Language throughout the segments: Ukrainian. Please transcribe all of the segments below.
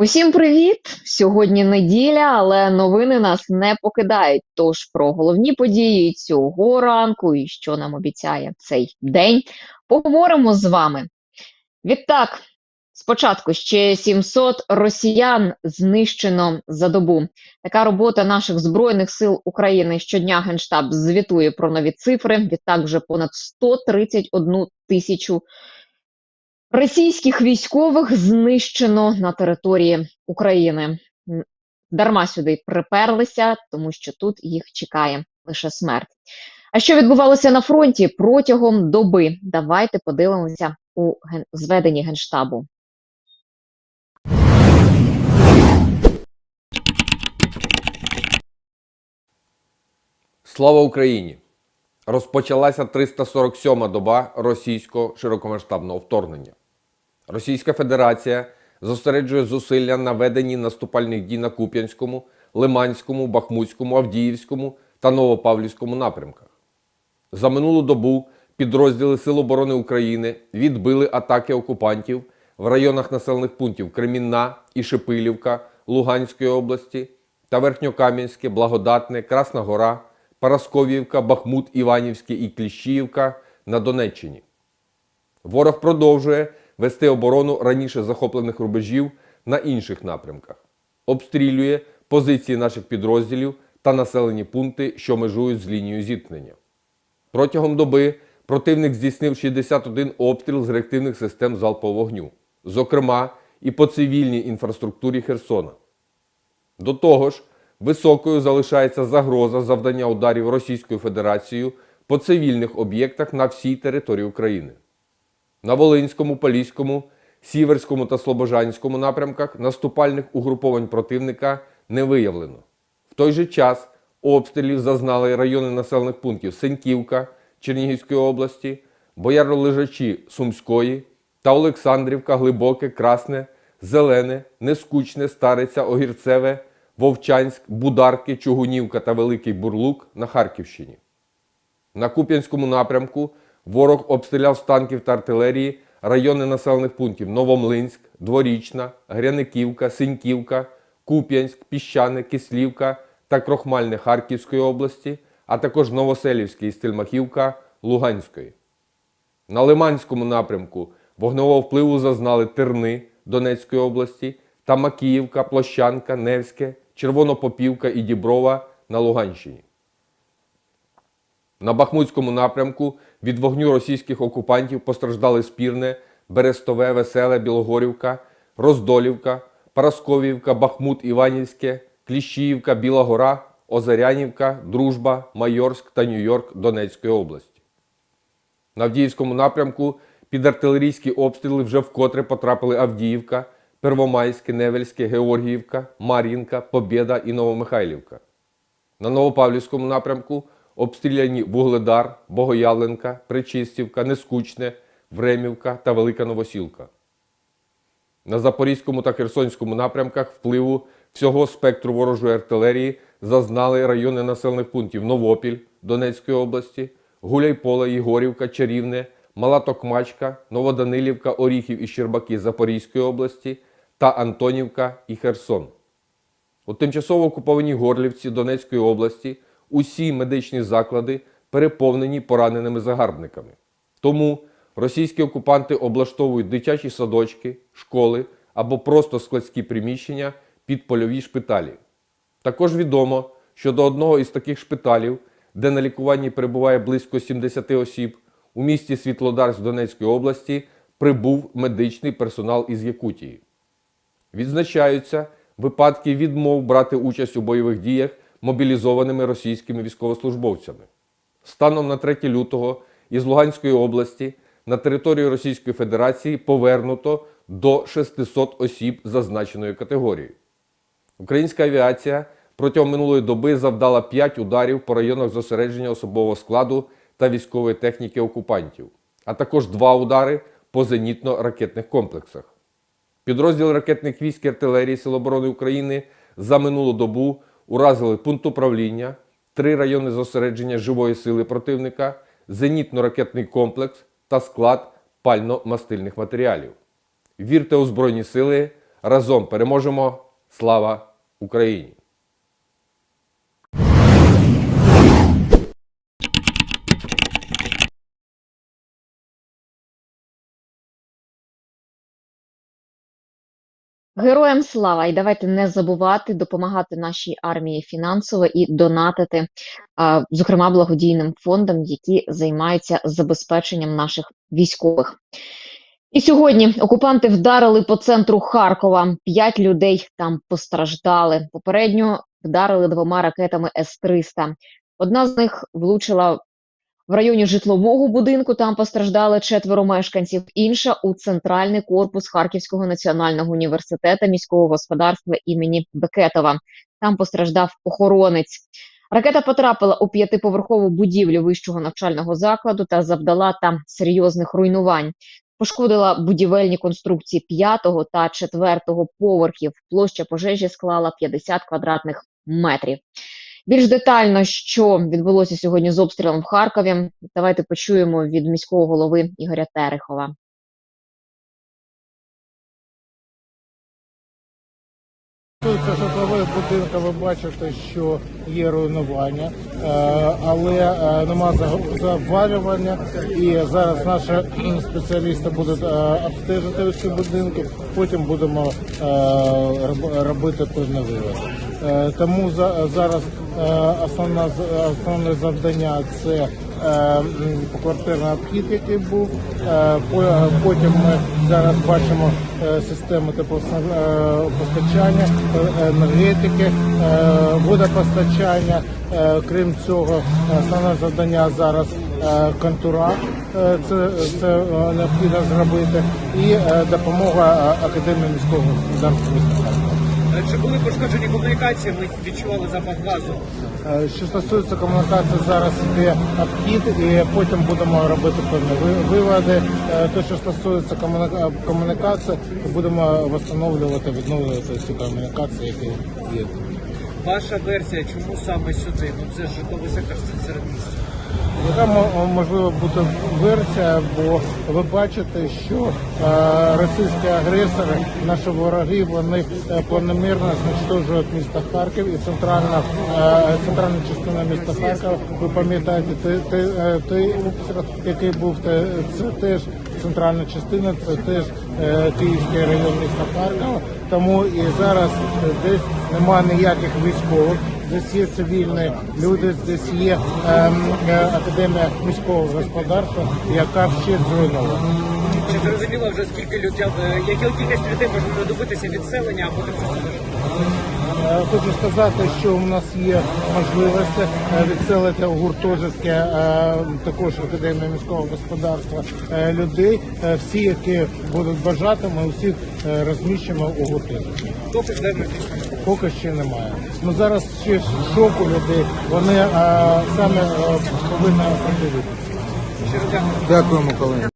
Усім привіт! Сьогодні неділя, але новини нас не покидають. Тож про головні події цього ранку і що нам обіцяє цей день, поговоримо з вами. Відтак, спочатку ще 700 росіян знищено за добу. Така робота наших збройних сил України щодня генштаб звітує про нові цифри. Відтак, вже понад 131 тисячу Російських військових знищено на території України. Дарма сюди приперлися, тому що тут їх чекає лише смерть. А що відбувалося на фронті протягом доби? Давайте подивимося у зведенні генштабу. Слава Україні! Розпочалася 347-ма доба російського широкомасштабного вторгнення. Російська Федерація зосереджує зусилля на веденні наступальних дій на Куп'янському, Лиманському, Бахмутському, Авдіївському та Новопавлівському напрямках. За минулу добу підрозділи Сил оборони України відбили атаки окупантів в районах населених пунктів Кремінна і Шипилівка Луганської області та Верхньокам'янське, Благодатне, Красна Гора, Парасковівка, Бахмут, Іванівське і Кліщіївка на Донеччині. Ворог продовжує вести оборону раніше захоплених рубежів на інших напрямках, обстрілює позиції наших підрозділів та населені пункти, що межують з лінією зіткнення. Протягом доби противник здійснив 61 обстріл з реактивних систем залпового вогню, зокрема і по цивільній інфраструктурі Херсона. До того ж, високою залишається загроза завдання ударів Російською Федерацією по цивільних об'єктах на всій території України. На Волинському, Поліському, Сіверському та Слобожанському напрямках наступальних угруповань противника не виявлено. В той же час обстрілів зазнали райони населених пунктів Сеньківка Чернігівської області, Бояролежачі Сумської та Олександрівка, Глибоке, Красне, Зелене, Нескучне, Стариця, Огірцеве, Вовчанськ, Бударки, Чугунівка та Великий Бурлук на Харківщині. На Куп'янському напрямку ворог обстріляв з танків та артилерії райони населених пунктів Новомлинськ, Дворічна, Гряниківка, Синьківка, Куп'янськ, Піщане, Кислівка та Крохмальне Харківської області, а також Новоселівський і Стельмахівка Луганської. На Лиманському напрямку вогневого впливу зазнали Терни Донецької області та Макіївка, Площанка, Невське, Червонопопівка і Діброва на Луганщині. На Бахмутському напрямку від вогню російських окупантів постраждали Спірне, Берестове, Веселе, Білогорівка, Роздолівка, Парасковівка, Бахмут, Іванівське, Кліщіївка, Біла Гора, Озарянівка, Дружба, Майорськ та Нью-Йорк Донецької області. На Авдіївському напрямку під артилерійські обстріли вже вкотре потрапили Авдіївка, Первомайське, Невельське, Георгіївка, Мар'їнка, Побєда і Новомихайлівка. На Новопавлівському напрямку обстріляні Вугледар, Богоявленка, Причистівка, Нескучне, Времівка та Велика Новосілка. На Запорізькому та Херсонському напрямках впливу всього спектру ворожої артилерії зазнали райони населених пунктів Новопіль Донецької області, Гуляйполе, Єгорівка, Чарівне, Мала Токмачка, Новоданилівка, Оріхів і Щербаки Запорізької області та Антонівка і Херсон. У тимчасово окупованій Горлівці Донецької області усі медичні заклади переповнені пораненими загарбниками. Тому російські окупанти облаштовують дитячі садочки, школи або просто складські приміщення під польові шпиталі. Також відомо, що до одного із таких шпиталів, де на лікуванні перебуває близько 70 осіб, у місті Світлодарськ Донецької області прибув медичний персонал із Якутії. Відзначаються випадки відмов брати участь у бойових діях мобілізованими російськими військовослужбовцями. Станом на 3 лютого із Луганської області на територію Російської Федерації повернуто до 600 осіб зазначеної категорії. Українська авіація протягом минулої доби завдала 5 ударів по районах зосередження особового складу та військової техніки окупантів, а також 2 удари по зенітно-ракетних комплексах. Підрозділ ракетних військ і артилерії Сил оборони України за минулу добу уразили пункт управління, три райони зосередження живої сили противника, зенітно-ракетний комплекс та склад пально-мастильних матеріалів. Вірте у Збройні Сили, Разом переможемо! Слава Україні! Героям слава! І давайте не забувати допомагати нашій армії фінансово і донатити, зокрема, благодійним фондам, які займаються забезпеченням наших військових. І сьогодні окупанти вдарили по центру Харкова. П'ять людей там постраждали. Попередньо вдарили двома ракетами С-300. Одна з них влучила в районі житлового будинку. Там постраждали четверо мешканців. Інша у центральний корпус Харківського національного університету міського господарства імені Бекетова. Там постраждав охоронець. Ракета потрапила у п'ятиповерхову будівлю вищого навчального закладу та завдала там серйозних руйнувань. Пошкодила будівельні конструкції п'ятого та четвертого поверхів. Площа пожежі склала 50 квадратних метрів. Більш детально, що відбулося сьогодні з обстрілом в Харкові, давайте почуємо від міського голови Ігоря Терехова. Стосується житлових будинків, ви бачите, що є руйнування, е, але е, нема завалювання. І зараз наші спеціалісти будуть е, обстежити ці будинки, потім будемо робити певний вивод. Тому за- зараз е, основна основне завдання це е, м, поквартирний обхід, який був. Е, Потім ми зараз бачимо е, систему теплопостачання, енергетики, е, водопостачання. Е, Крім цього, основне завдання зараз е, контура. Е, Це, це е, необхідно зробити, і е, допомога е, академії міського господарства. Чи були пошкоджені комунікації? Ми відчували запах газу. Е, Що стосується комунікації, зараз йде обхід, і потім будемо робити певні виводи. Е, Те, що стосується комунікації, будемо встановлювати, відновлювати ці комунікації, які є. Ваша версія, чому саме сюди? Ну це ж житловий сектор це серед міста. Яка мо- можливо бути версія, бо ви бачите, що е, російські агресори, наші вороги, вони е, планомірно знищують місто Харків і центральна е, центральна частина міста Харкова. Ви пам'ятаєте, той, обстріл, який був, це теж центральна частина, це теж Київський район міста Харкова. Тому і зараз десь немає ніяких військових. Здесь є цивільні люди, здесь є ем, е, академія міського господарства, яка вщент зруйнована. Чи зрозуміло вже скільки людей, яка кількість людей можна добитися відселення або? Е, Хочу сказати, що у нас є можливості е, відселити у гуртожитки також академії міського господарства людей. Всі, які будуть бажати, ми усіх розміщимо у гуртожитки. Поки ще немає. Ну зараз ще шок у людей. Вони е, саме е, повинні подивитися. Дякуємо, колеги.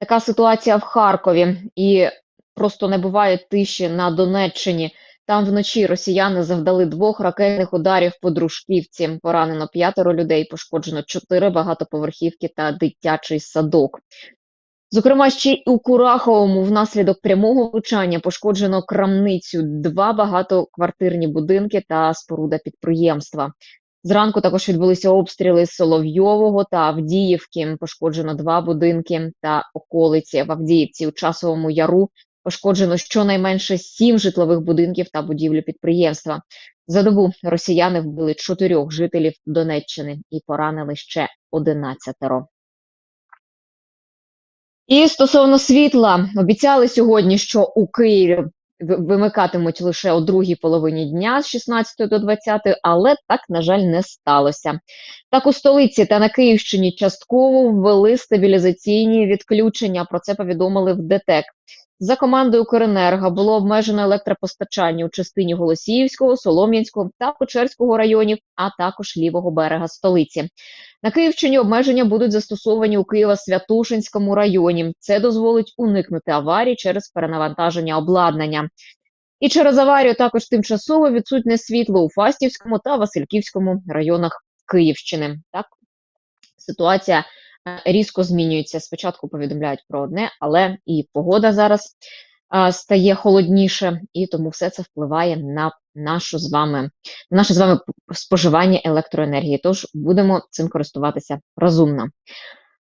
Така ситуація в Харкові, і просто не буває тиші на Донеччині. Там вночі росіяни завдали двох ракетних ударів по Дружківці. Поранено п'ятеро людей, пошкоджено чотири багатоповерхівки та дитячий садок. Зокрема, ще й у Кураховому внаслідок прямого влучання пошкоджено крамницю, два багатоквартирні будинки та споруда підприємства. Зранку також відбулися обстріли Соловйового та Авдіївки. Пошкоджено два будинки та околиці. В Авдіївці у Часовому Яру пошкоджено щонайменше сім житлових будинків та будівлю підприємства. За добу росіяни вбили чотирьох жителів Донеччини і поранили ще одинадцятеро. І стосовно світла, обіцяли сьогодні, що у Києві вимикатимуть лише у другій половині дня з 16 до 20, але так, на жаль, не сталося. Так у столиці та на Київщині частково ввели стабілізаційні відключення. Про це повідомили в ДТЕК. За командою Укренерго було обмежено електропостачання у частині Голосіївського, Солом'янського та Печерського районів, а також лівого берега столиці. На Київщині обмеження будуть застосовані у Києво-Святошинському районі. Це дозволить уникнути аварій через перенавантаження обладнання. І через аварію також тимчасово відсутнє світло у Фастівському та Васильківському районах Київщини. Так, ситуація різко змінюється. Спочатку повідомляють про одне, але і погода зараз стає холодніше, і тому все це впливає на нашу з вами, наше з вами споживання електроенергії. Тож будемо цим користуватися розумно.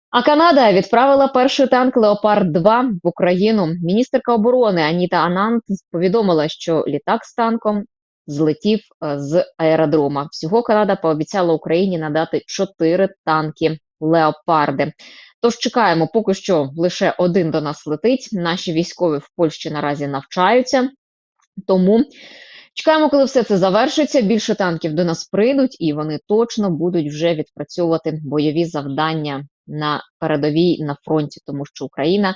А Канада відправила перший танк Леопард 2 в Україну. Міністерка оборони Аніта Анант повідомила, що літак з танком злетів е, з аеродрома. Всього Канада пообіцяла Україні надати чотири танки Леопарди. Тож чекаємо, поки що лише один до нас летить. Наші військові в Польщі наразі навчаються. Тому чекаємо, коли все це завершиться. Більше танків до нас прийдуть, і вони точно будуть вже відпрацьовувати бойові завдання на передовій на фронті, тому що Україна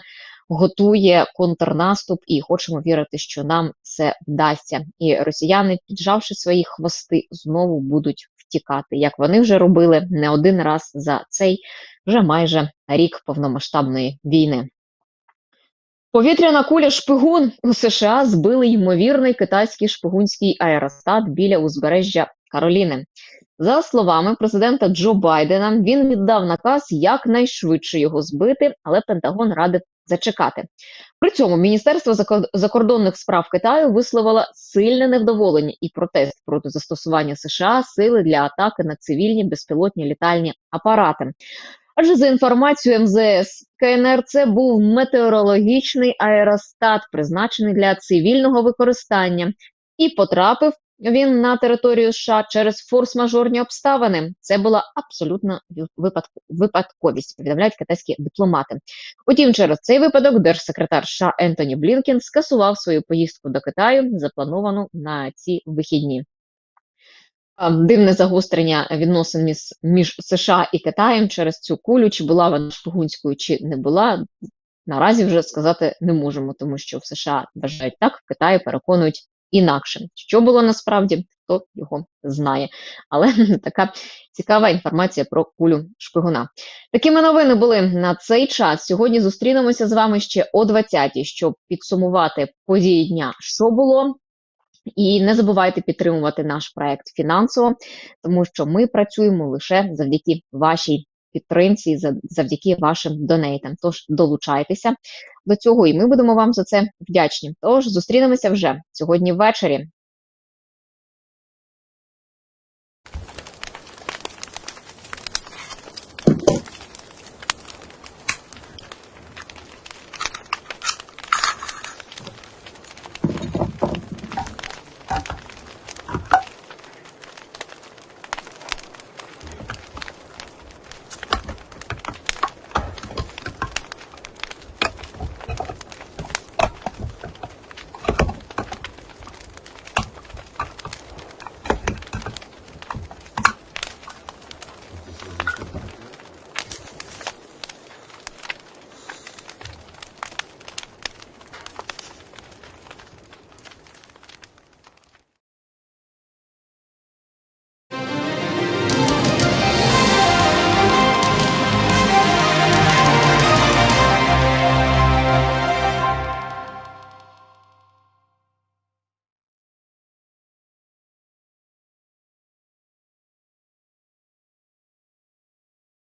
готує контрнаступ, і хочемо вірити, що нам це вдасться. І росіяни, піджавши свої хвости, знову будуть втікати, як вони вже робили не один раз за цей вже майже рік повномасштабної війни. Повітряна куля шпигун у США збили ймовірний китайський шпигунський аеростат біля узбережжя Кароліни. За словами президента Джо Байдена, він віддав наказ якнайшвидше його збити, але Пентагон радив зачекати. При цьому Міністерство закор- закордонних справ Китаю висловило сильне невдоволення і протест проти застосування США сили для атаки на цивільні безпілотні літальні апарати. Адже за інформацією МЗС, КНР це був метеорологічний аеростат, призначений для цивільного використання, і потрапив він на територію США через форс-мажорні обставини. Це була абсолютно випадк- випадковість, повідомляють китайські дипломати. Утім, через цей випадок держсекретар США Ентоні Блінкен скасував свою поїздку до Китаю, заплановану на ці вихідні. Дивне загострення відносин між, між США і Китаєм через цю кулю, чи була вона шпигунською, чи не була. Наразі вже сказати не можемо, тому що в США вважають так, в Китаї переконують інакше. Що було насправді, хто його знає. Але така цікава інформація про кулю шпигуна. Такими новини були на цей час. Сьогодні зустрінемося з вами ще о 20-й, щоб підсумувати події дня, що було. І не забувайте підтримувати наш проект фінансово, тому що ми працюємо лише завдяки вашій підтримці, за- завдяки вашим донейтам. Тож долучайтеся до цього, і ми будемо вам за це вдячні. Тож зустрінемося вже сьогодні ввечері.